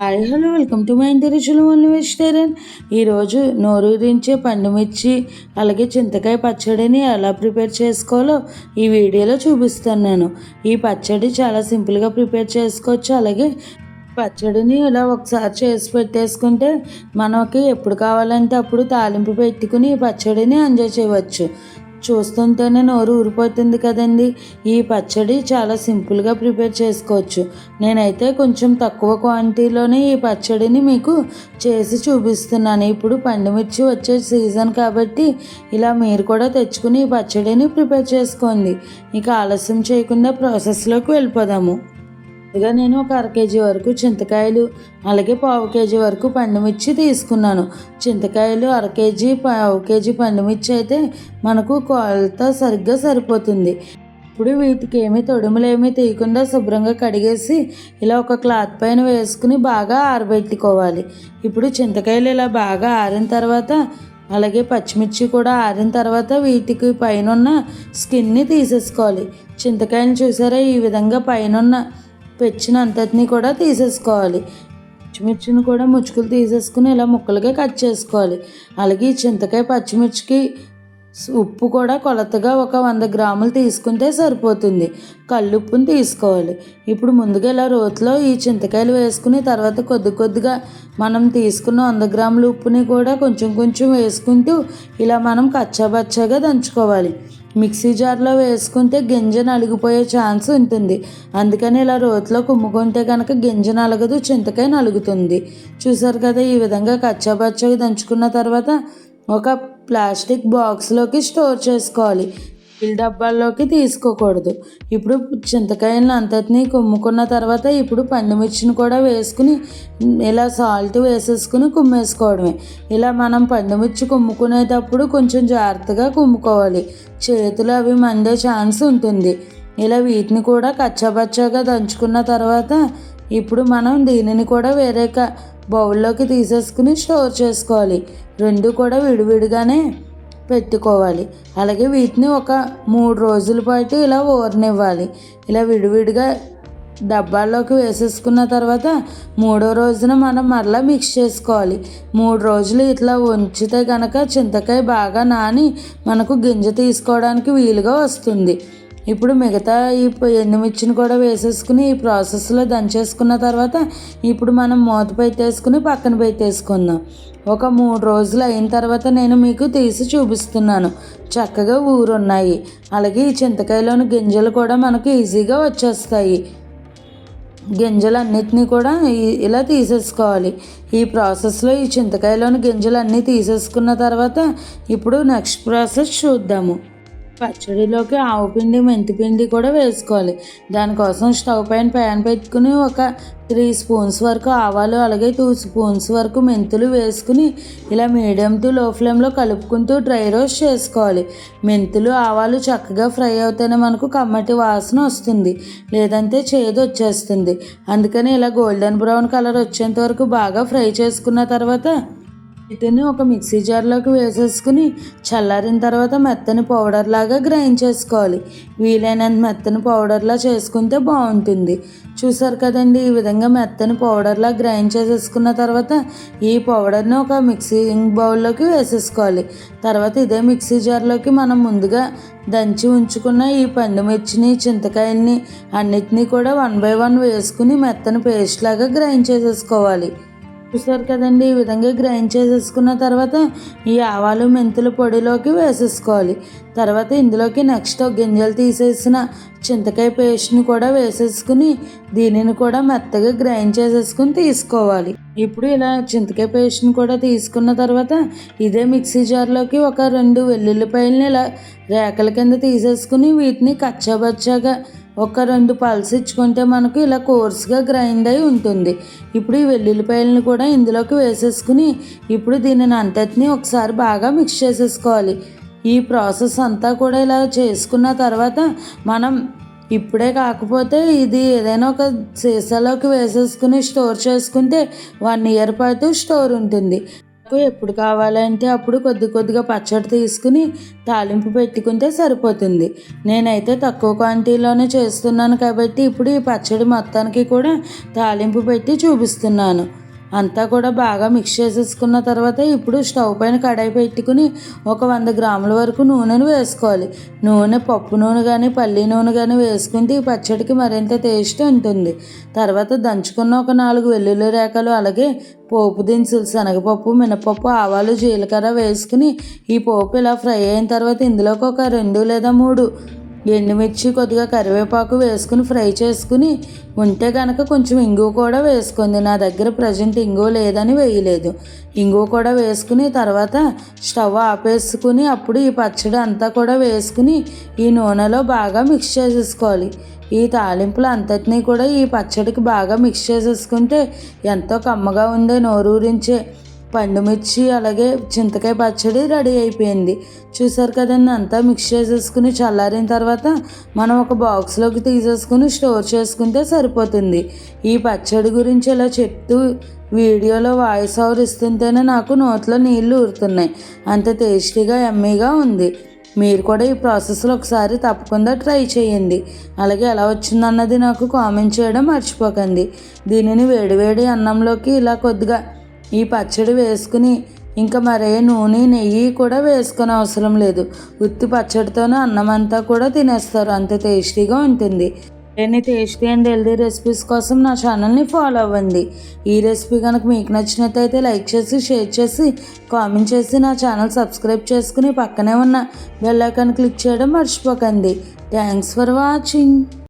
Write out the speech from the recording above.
Hi hello welcome to my ఇంటి రుచులు only vegetarian ఈరోజు నోరూరించే పండుమిర్చి అలాగే చింతకాయ పచ్చడిని ఎలా ప్రిపేర్ చేసుకోవాలో ఈ వీడియోలో చూపిస్తున్నాను ఈ పచ్చడి చాలా సింపుల్గా ప్రిపేర్ చేసుకోవచ్చు. అలాగే పచ్చడిని ఇలా ఒకసారి చేసి పెట్టేసుకుంటే మనకి ఎప్పుడు కావాలంటే అప్పుడు తాలింపు పెట్టుకుని ఈ పచ్చడిని ఎంజాయ్ చేయవచ్చు. చూస్తుంటేనే నోరు ఊరిపోతుంది కదండి. ఈ పచ్చడి చాలా సింపుల్గా ప్రిపేర్ చేసుకోవచ్చు. నేనైతే కొంచెం తక్కువ క్వాంటిటీలోనే ఈ పచ్చడిని మీకు చేసి చూపిస్తున్నాను. ఇప్పుడు పండుమిర్చి వచ్చే సీజన్ కాబట్టి ఇలా మీరు కూడా తెచ్చుకుని ఈ పచ్చడిని ప్రిపేర్ చేసుకోండి. ఇక ఆలస్యం చేయకుండా ప్రాసెస్లోకి వెళ్ళిపోదాము. ముందుగా నేను ఒక అర కేజీ వరకు చింతకాయలు అలాగే పావు కేజీ వరకు పండుమిర్చి తీసుకున్నాను. చింతకాయలు అర కేజీ పావు కేజీ పండుమిర్చి అయితే మనకు కొలత సరిగ్గా సరిపోతుంది. ఇప్పుడు వీటికి ఏమీ తొడుములేమీ తీయకుండా శుభ్రంగా కడిగేసి ఇలా ఒక క్లాత్ పైన వేసుకుని బాగా ఆరబెట్టుకోవాలి. ఇప్పుడు చింతకాయలు ఇలా బాగా ఆరిన తర్వాత అలాగే పచ్చిమిర్చి కూడా ఆరిన తర్వాత వీటికి పైన స్కిన్ని తీసేసుకోవాలి. చింతకాయలు చూసారా? ఈ విధంగా పైన పెచ్చిన అంతటిని కూడా తీసేసుకోవాలి. పచ్చిమిర్చిని కూడా ముచ్చుకులు తీసేసుకుని ఇలా ముక్కలుగా కట్ చేసుకోవాలి. అలాగే ఈ చింతకాయ పచ్చిమిర్చికి ఉప్పు కూడా కొలతగా ఒక వంద గ్రాములు తీసుకుంటే సరిపోతుంది. కల్లుప్పుని తీసుకోవాలి. ఇప్పుడు ముందుగా ఇలా రోట్లో ఈ చింతకాయలు వేసుకుని తర్వాత కొద్ది కొద్దిగా మనం తీసుకున్న వంద గ్రాముల ఉప్పుని కూడా కొంచెం కొంచెం వేసుకుంటూ ఇలా మనం కచ్చాబచ్చాగా దంచుకోవాలి. మిక్సీ జార్లో వేసుకుంటే గింజ నలిగిపోయే ఛాన్స్ ఉంటుంది. అందుకని ఇలా రోట్లో కుమ్ముకుంటే కనుక గింజ నలగదు చింతకాయ నలుగుతుంది. చూసారు కదా ఈ విధంగా కచ్చాబచ్చాగా దంచుకున్న తర్వాత ఒక ప్లాస్టిక్ బాక్స్లోకి స్టోర్ చేసుకోవాలి. డబ్బాల్లోకి తీసుకోకూడదు. ఇప్పుడు చింతకాయలను అంతటిని కుమ్ముకున్న తర్వాత ఇప్పుడు పండుమిర్చిని కూడా వేసుకుని ఇలా సాల్ట్ వేసేసుకుని కుమ్మేసుకోవడమే. ఇలా మనం పండుమిర్చి కుమ్ముకునేటప్పుడు కొంచెం జాగ్రత్తగా కుమ్ముకోవాలి. చేతులు అవి మండే ఛాన్స్ ఉంటుంది. ఇలా వీటిని కూడా కచ్చాబచ్చాగా దంచుకున్న తర్వాత ఇప్పుడు మనం దీనిని కూడా వేరే బౌల్లోకి తీసేసుకుని స్టోర్ చేసుకోవాలి. రెండు కూడా విడివిడిగానే పెట్టుకోవాలి. అలాగే వీటిని ఒక మూడు రోజుల పాటు ఇలా ఊరనివ్వాలి ఇలా విడివిడిగా డబ్బాల్లోకి వేసేసుకున్న తర్వాత మూడో రోజున మనం మరలా మిక్స్ చేసుకోవాలి. మూడు రోజులు ఇట్లా ఉంచితే కనుక చింతకాయ బాగా నాని మనకు గింజ తీసుకోవడానికి వీలుగా వస్తుంది. ఇప్పుడు మిగతా ఈ ఎండుమిర్చిని కూడా వేసేసుకుని ఈ ప్రాసెస్లో దంచేసుకున్న తర్వాత ఇప్పుడు మనం మూత పెట్టేసుకుని పక్కన పెట్టేసుకుందాం. ఒక మూడు రోజులు అయిన తర్వాత నేను మీకు తీసి చూపిస్తున్నాను. చక్కగా ఊరున్నాయి. అలాగే ఈ చింతకాయలోని గింజలు కూడా మనకు ఈజీగా వచ్చేస్తాయి. గింజలు అన్నిటినీ కూడా ఇలా తీసేసుకోవాలి. ఈ ప్రాసెస్లో ఈ చింతకాయలోని గింజలు అన్నీ తీసేసుకున్న తర్వాత ఇప్పుడు నెక్స్ట్ ప్రాసెస్ చూద్దాము. పచ్చడిలోకి ఆవు పిండి మెంతిపిండి కూడా వేసుకోవాలి. దానికోసం స్టవ్ పైన ప్యాన్ పెట్టుకుని ఒక త్రీ స్పూన్స్ వరకు ఆవాలు అలాగే టూ స్పూన్స్ వరకు మెంతులు వేసుకుని ఇలా మీడియం టు లో ఫ్లేమ్లో కలుపుకుంటూ డ్రై రోస్ట్ చేసుకోవాలి. మెంతులు ఆవాలు చక్కగా ఫ్రై అవుతేనే మనకు కమ్మటి వాసన వస్తుంది. లేదంటే చేదు వచ్చేస్తుంది. అందుకని ఇలా గోల్డెన్ బ్రౌన్ కలర్ వచ్చేంత వరకు బాగా ఫ్రై చేసుకున్న తర్వాత వీటిని ఒక మిక్సీ జార్లోకి వేసేసుకుని చల్లారిన తర్వాత మెత్తని పౌడర్ లాగా గ్రైండ్ చేసుకోవాలి. వీలైనంత మెత్తని పౌడర్లా చేసుకుంటే బాగుంటుంది. చూసారు కదండి ఈ విధంగా మెత్తని పౌడర్లా గ్రైండ్ చేసేసుకున్న తర్వాత ఈ పౌడర్ని ఒక మిక్సింగ్ బౌల్లోకి వేసేసుకోవాలి. తర్వాత ఇదే మిక్సీ జార్లోకి మనం ముందుగా దంచి ఉంచుకున్న ఈ పండుమిర్చిని చింతకాయల్ని అన్నిటినీ కూడా వన్ బై వన్ వేసుకుని మెత్తని పేస్ట్ లాగా గ్రైండ్ చేసేసుకోవాలి. చూసారు కదండి. ఈ విధంగా గ్రైండ్ చేసేసుకున్న తర్వాత ఈ ఆవాలు మెంతుల పొడిలోకి వేసేసుకోవాలి. తర్వాత ఇందులోకి నెక్స్ట్ గింజలు తీసేసిన చింతకాయ పేస్ట్ని కూడా వేసేసుకుని దీనిని కూడా మెత్తగా గ్రైండ్ చేసేసుకుని తీసుకోవాలి. ఇప్పుడు ఇలా చింతకాయ పేస్ట్ని కూడా తీసుకున్న తర్వాత ఇదే మిక్సీ జార్లోకి ఒక రెండు వెల్లుల్లిపాయలని ఇలా రేకల కింద తీసేసుకుని వీటిని కచ్చాబచ్చాగా ఒక రెండు పల్స్ ఇచ్చుకుంటే మనకు ఇలా కోర్స్గా గ్రైండ్ అయి ఉంటుంది. ఇప్పుడు ఈ వెల్లుల్లిపాయలను కూడా ఇందులోకి వేసేసుకుని ఇప్పుడు దీనిని అంతటిని ఒకసారి బాగా మిక్స్ చేసేసుకోవాలి. ఈ ప్రాసెస్ అంతా కూడా ఇలా చేసుకున్న తర్వాత మనం ఇప్పుడే కాకపోతే ఇది ఏదైనా ఒక సీసాలోకి వేసేసుకుని స్టోర్ చేసుకుంటే వన్ ఇయర్ పాటు స్టోర్ ఉంటుంది. నాకు ఎప్పుడు కావాలంటే అప్పుడు కొద్ది కొద్దిగా పచ్చడి తీసుకుని తాలింపు పెట్టుకుంటే సరిపోతుంది. నేనైతే తక్కువ క్వాంటిటీలోనే చేస్తున్నాను కాబట్టి ఇప్పుడు ఈ పచ్చడి మొత్తానికి కూడా తాలింపు పెట్టి చూపిస్తున్నాను. అంతా కూడా బాగా మిక్స్ చేసేసుకున్న తర్వాత ఇప్పుడు స్టవ్ పైన కడాయి పెట్టుకుని ఒక వంద గ్రాముల వరకు నూనెను వేసుకోవాలి. నూనె పప్పు నూనె కానీ పల్లి నూనె కానీ వేసుకుంటే ఈ పచ్చడికి మరింత టేస్ట్ ఉంటుంది. తర్వాత దంచుకున్న ఒక నాలుగు వెల్లుల్లి రేఖలు అలాగే పోపు దినుసులు శనగపప్పు మినపప్పు ఆవాలు జీలకర్ర వేసుకుని ఈ పోపు ఇలా ఫ్రై అయిన తర్వాత ఇందులోకి ఒక రెండు లేదా మూడు ఎండుమిర్చి కొద్దిగా కరివేపాకు వేసుకుని ఫ్రై చేసుకుని ఉంటే కనుక కొంచెం ఇంగువ కూడా వేసుకుంది నా దగ్గర ప్రజెంట్ ఇంగువ లేదని వేయలేదు. ఇంగువ కూడా వేసుకుని తర్వాత స్టవ్ ఆపేసుకుని అప్పుడు ఈ పచ్చడి అంతా కూడా వేసుకుని ఈ నూనెలో బాగా మిక్స్ చేసేసుకోవాలి. ఈ తాలింపులు అంతటినీ కూడా ఈ పచ్చడికి బాగా మిక్స్ చేసేసుకుంటే ఎంతో కమ్మగా ఉండే నోరూరించే పండుమిర్చి అలాగే చింతకాయ పచ్చడి రెడీ అయిపోయింది. చూసారు కదండి అంతా మిక్స్ చేసేసుకుని చల్లారిన తర్వాత మనం ఒక బాక్స్లోకి తీసేసుకుని స్టోర్ చేసుకుంటే సరిపోతుంది. ఈ పచ్చడి గురించి ఇలా చెప్తూ వీడియోలో వాయిస్ ఓవర్ ఇస్తుంటేనే నాకు నోట్లో నీళ్ళు ఊరుతున్నాయి. అంత టేస్టీగా ఎమ్మీగా ఉంది. మీరు కూడా ఈ ప్రాసెస్లో ఒకసారి తప్పకుండా ట్రై చేయండి. అలాగే ఎలా వచ్చిందన్నది నాకు కామెంట్ చేయడం మర్చిపోకండి. దీనిని వేడివేడి అన్నంలోకి ఇలా కొద్దిగా ఈ పచ్చడి వేసుకుని ఇంకా మరే నూనె నెయ్యి కూడా వేసుకునే అవసరం లేదు. ఉత్తి పచ్చడితోనే అన్నం అంతా కూడా తినేస్తారు. అంత టేస్టీగా ఉంటుంది. ఎన్ని టేస్టీ అండ్ హెల్దీ రెసిపీస్ కోసం నా ఛానల్ని ఫాలో అవ్వండి. ఈ రెసిపీ కనుక మీకు నచ్చినట్టయితే లైక్ చేసి షేర్ చేసి కామెంట్ చేసి నా ఛానల్ సబ్స్క్రైబ్ చేసుకుని పక్కనే ఉన్న బెల్ ఐకాన్ క్లిక్ చేయడం మర్చిపోకండి. Thanks for watching.